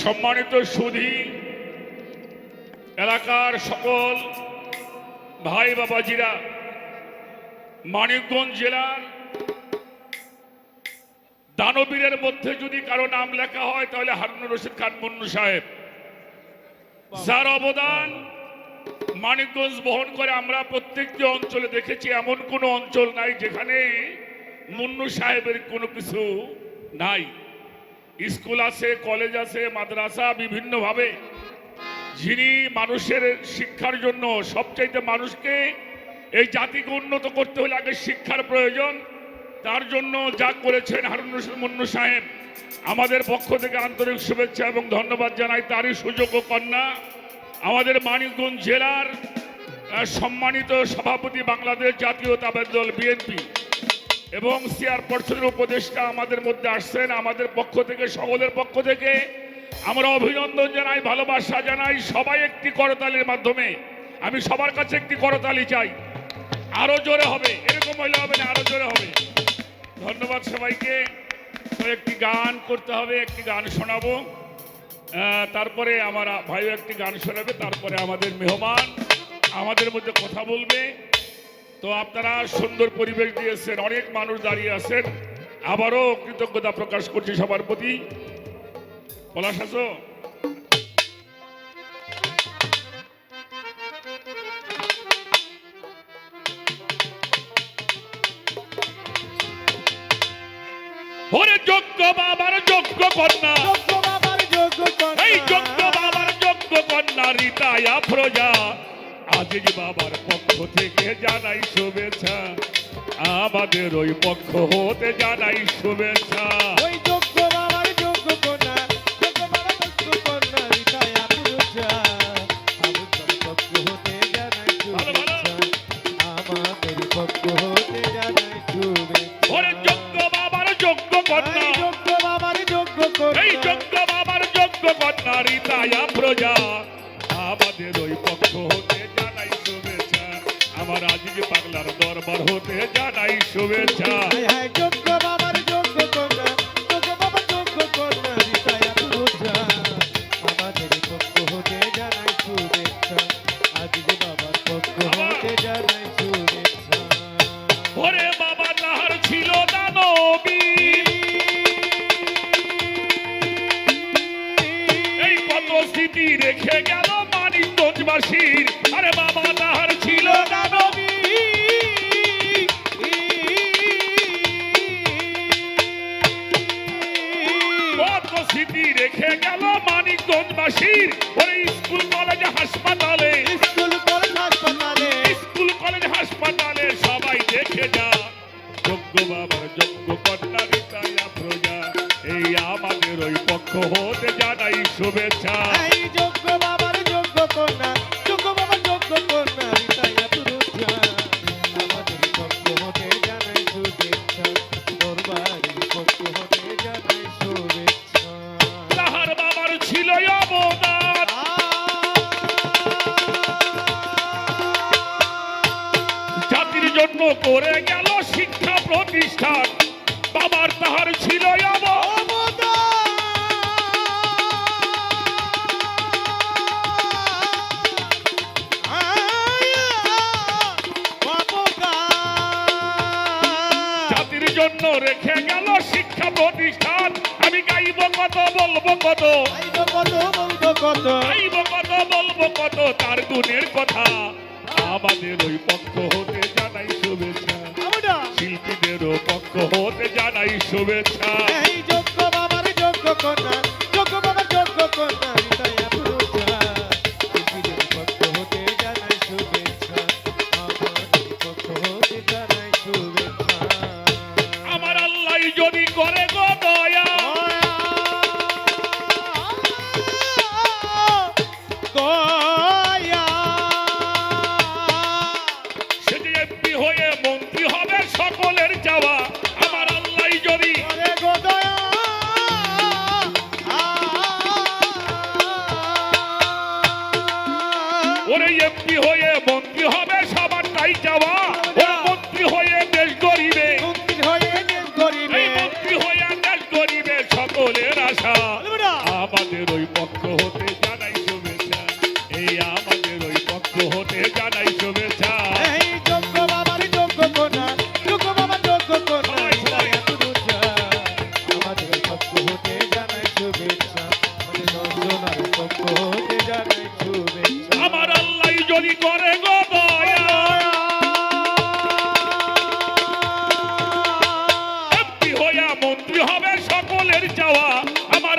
সম্মানিত সুধী এলাকার সকল ভাই বাবাজিরা, মানিকগঞ্জ জেলার দানবীরের মধ্যে যদি কারও নাম লেখা হয়, তাহলে হারুনুর রশিদ খান মুন্নু সাহেব। যার অবদান মানিকগঞ্জ বহন করে আমরা প্রত্যেকটি অঞ্চলে দেখেছি, এমন কোনো অঞ্চল নাই যেখানে মুন্নু সাহেবের কোনো কিছু নাই। স্কুল আছে, কলেজ আছে, মাদ্রাসা বিভিন্নভাবে। যিনি মানুষের শিক্ষার জন্য সবচাইতে মানুষকে এই জাতিকে উন্নত করতে হলে আগে শিক্ষার প্রয়োজন, তার জন্য যা করেছেন মুন্নু সাহেব, আমাদের পক্ষ থেকে আন্তরিক শুভেচ্ছা এবং ধন্যবাদ জানাই। তারই সুযোগ ও কন্যা, আমাদের মানিকগঞ্জ জেলার সম্মানিত সভাপতি বাংলাদেশ জাতীয়তাবাদী দল বিএনপি। এবং চেয়ারপারসনের উপদেষ্টা আমাদের মধ্যে আসছেন, আমাদের পক্ষ থেকে, সকলের পক্ষ থেকে। আমরা অভিনন্দন জানাই, ভালোবাসা জানাই, সবাই একটি করতালির মাধ্যমে। আমি সবার কাছে একটি করতালি চাই। আরও জোরে হবে, এরকম হইলে হবে না, আরও জোরে হবে। ধন্যবাদ সবাইকে। তো একটি গান করতে হবে, একটি গান শোনাবো। তারপরে আমার ভাইও একটি গান শোনাবে, তারপরে আমাদের মেহমান আমাদের মধ্যে কথা বলবে। তো আপনারা সুন্দর পরিবেশ দিয়েছেন অনেক মানুষ দাঁড়িয়ে আছেন। আবারও কৃতজ্ঞতা প্রকাশ করছি সবার প্রতি। পলাশ আছো ওরে যোগ্য বাবার যোগ্য কন্যা। এই যোগ্য বাবার যোগ্য কন্যা রীতায়া প্রজা। আজিজ বাবার পক্ষ থেকে জানাই শুভেচ্ছা আমাদের ওই পক্ষ হতে জানাই শুভেচ্ছা ওই যোগ্য বাবার যোগ্য কন্যা, যোগ্য বাবার যোগ্য কন্যা, রিতায়া পুরুষা। আমাদের পক্ষ হতে জানাই। শুভেচ্ছা। আমাদের পক্ষ হতে জানাই শুভেচ্ছা। ওরে যোগ্য বাবার যোগ্য কন্যা যোগ্য বাবার যোগ্য কন্যা। এই যোগ্য বাবার যোগ্য কন্যা রীতায়া প্রজা আমাদের ওই জানাই শুভেচ্ছা মানিকগঞ্জবাসীর ওরে স্কুল কলেজ হাসপাতালে জন্য করে গেল শিক্ষা প্রতিষ্ঠান। বাবার তাহার ছিল জাতির জন্য রেখে গেল শিক্ষা প্রতিষ্ঠান। আমি গাইব কত, বলব কত। গাইব কত, বলব কত। তার গুণের কথা আমাদের ওই পক্ষ হতে পক্ষ হতে জানাই শুভেচ্ছা। এই যোগ্য বাবার যোগ্য কন্যা Mi hoye bon হবে সকলের চাওয়া। আমার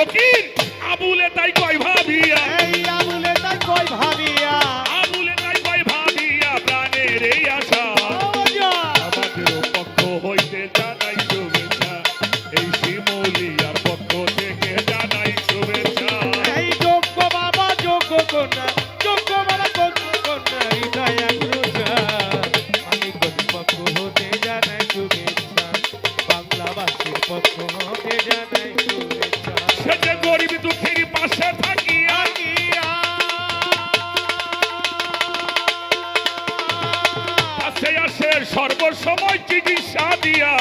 ফকির আবুলে তাই কয় ভাবিয়া। এই আমুলে তাই কই ভাবিয়া। আবুলে তাই কয় ভাবিয়া প্রাণের এই আশা। আমাদের পক্ষ হইতে জানাই শুভেচ্ছা। এই শিমলিয়ার পক্ষ থেকে জানাই শুভেচ্ছা। এই যোগ্য বাবা যোগ্য কন্যা যোগ্য বাবা যোগ্য কন্যা হৃদয় আমি পক্ষ হতে জানাই শুভেচ্ছা। বাংলাবাসীর পক্ষ হতে জানাই শুভেচ্ছা। সে যে গরিব দুঃখীর পাশে থাকিয়া। আসে আসে সর্বসময় চিকিৎসা দিয়া।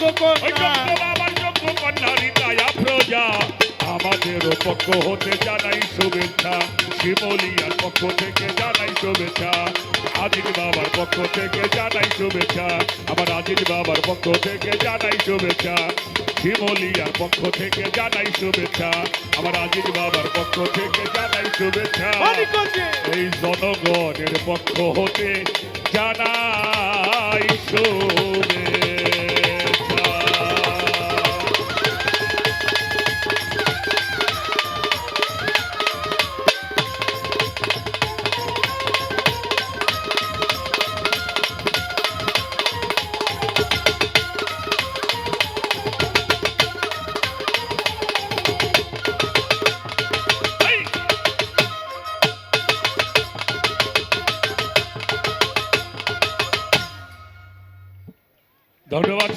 যোগ্য কন্যা বাবার যোগ্য কন্যা হৃদয়া প্রজা আমাদেরও পক্ষ হতে জানাই শুভেচ্ছা শিমলিয়ার পক্ষ থেকে জানাই শুভেচ্ছা আজিজ বাবার পক্ষ থেকে জানাই শুভেচ্ছা আমার আজিজ বাবার পক্ষ থেকে জানাই শুভেচ্ছা শিমলিয়ার পক্ষ থেকে জানাই শুভেচ্ছা আমার আজিজ বাবার পক্ষ থেকে জানাই শুভেচ্ছা এই জনগণের পক্ষ হতে জানাই শুভেচ্ছা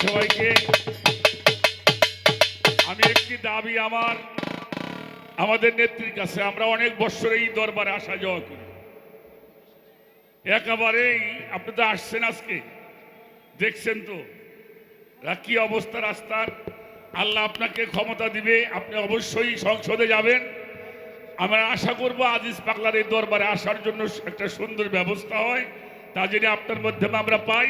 সবাইকে। আমি একটি দাবি আমার, আমাদের নেত্রীর কাছে। আমরা অনেক বছর এই দরবারে আসা যাওয়া করি। একেবারেই, আপনি তো আসছেন আজকে। দেখছেন তো? কি অবস্থা রাস্তার? আল্লাহ আপনাকে ক্ষমতা দিবে, আপনি অবশ্যই সংসদে যাবেন। আমরা আশা করব আজিজ পাগলার এই দরবারে আসার জন্য একটা সুন্দর ব্যবস্থা হয়। তা যদি আপনার মাধ্যমে আমরা পাই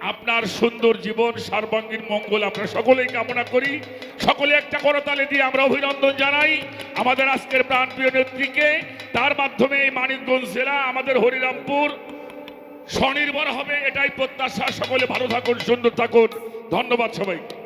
আপনার সুন্দর জীবন, সর্বাঙ্গীন মঙ্গল আমরা সকলেই কামনা করি। সকলে একটা করতালে দিয়ে আমরা অভিনন্দন জানাই। আমাদের আজকের প্রাণপ্রিয় নেত্রীকে, তার মাধ্যমে এই মানিকগঞ্জ জেলা, আমাদের হরিরামপুর, স্বনির্ভর হবে এটাই প্রত্যাশা। সকলে ভালো থাকুন, সুন্দর থাকুন। ধন্যবাদ সবাইকে।